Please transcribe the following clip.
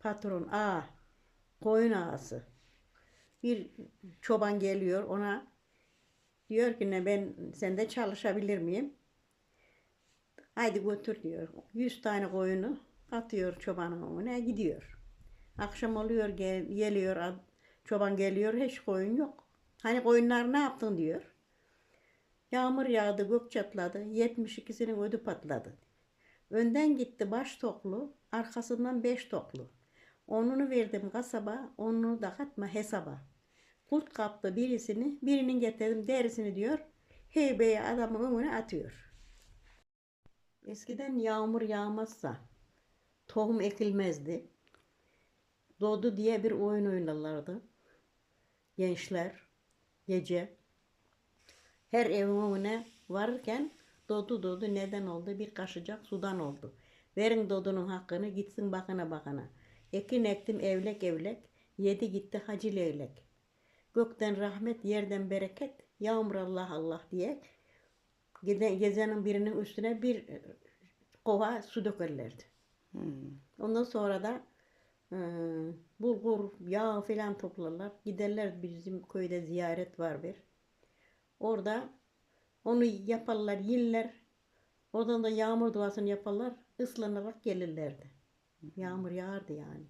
patron ağa, koyun ağası. Bir çoban geliyor ona diyor ki ne ben sende çalışabilir miyim? Haydi götür diyor. 100 tane koyunu atıyor çobanın önüne gidiyor. Akşam oluyor gel, geliyor çoban geliyor hiç koyun yok. Hani koyunlar ne yaptın diyor. Yağmur yağdı gök çatladı 72'sinin ödü patladı. Önden gitti baş toklu arkasından beş toklu. Onunu verdim kasaba onunu da katma hesaba. Kurt kaptı birisini birinin getirdim derisini diyor. Heybeye adamın önüne atıyor. Eskiden yağmur yağmazsa tohum ekilmezdi. Doğdu diye bir oyun oynarlardı. Gençler gece her evin önüne varırken doğdu doğdu neden oldu bir kaşıcak sudan oldu. Verin dodunun hakkını gitsin bakana bakana. Ekin ektim evlek evlek yedi gitti hacı leylek. Gökten rahmet yerden bereket yağmur Allah Allah diye gezenin birinin üstüne bir e, kova su dökerlerdi. Ondan sonra da e, bulgur, yağ filan toplarlar. Giderler bizim köyde ziyaret var bir. Orada onu yaparlar, yerler. Oradan da yağmur duasını yaparlar. ıslanarak gelirlerdi. Yağmur yağardı yani.